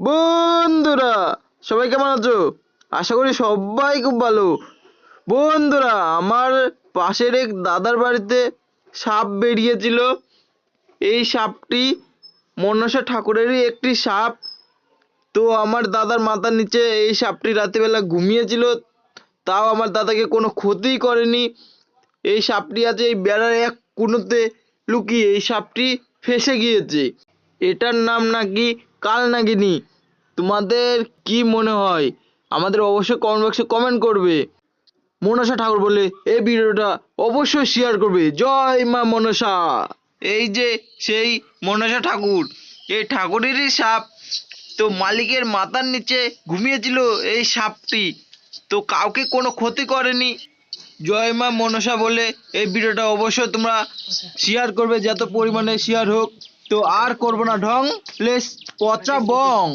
বন্ধুরা, সবাই কেমন আছো? আশা করি সবাই খুব ভালো। বন্ধুরা, আমার পাশের এক দাদার বাড়িতে সাপ বেরিয়েছিল। এই সাপটি মনসা ঠাকুরেরই একটি সাপ। তো আমার দাদার মাথার নিচে এই সাপটি রাত্রিবেলা ঘুমিয়েছিল। তাও আমার দাদাকে কোনো ক্ষতিই করেনি। এই সাপটি আছে এই বেড়ার এক কোণতে লুকিয়ে এই সাপটি ফেসে গিয়েছে। এটার নাম নাকি কালনাগিনী। তোমাদের কি মনে হয়? আমাদের অবশ্যই কমেন্ট বক্সে কমেন্ট করবে। মনসা ঠাকুর বলে এই ভিডিওটা অবশ্যই শেয়ার করবে। জয় মা মনসা। এই যে সেই মনসা ঠাকুর, এই ঠাকুরেরই সাপ তো মালিকের মাথার নিচে ঘুমিয়েছিল এই সাপটি। তো কাউকে কোনো ক্ষতি করেনি। জয় মা মনসা বলে এই ভিডিওটা অবশ্যই তোমরা শেয়ার করবে, যত পরিমাণে শেয়ার হোক। তো আর করব না ঢং প্লেস পচা বং।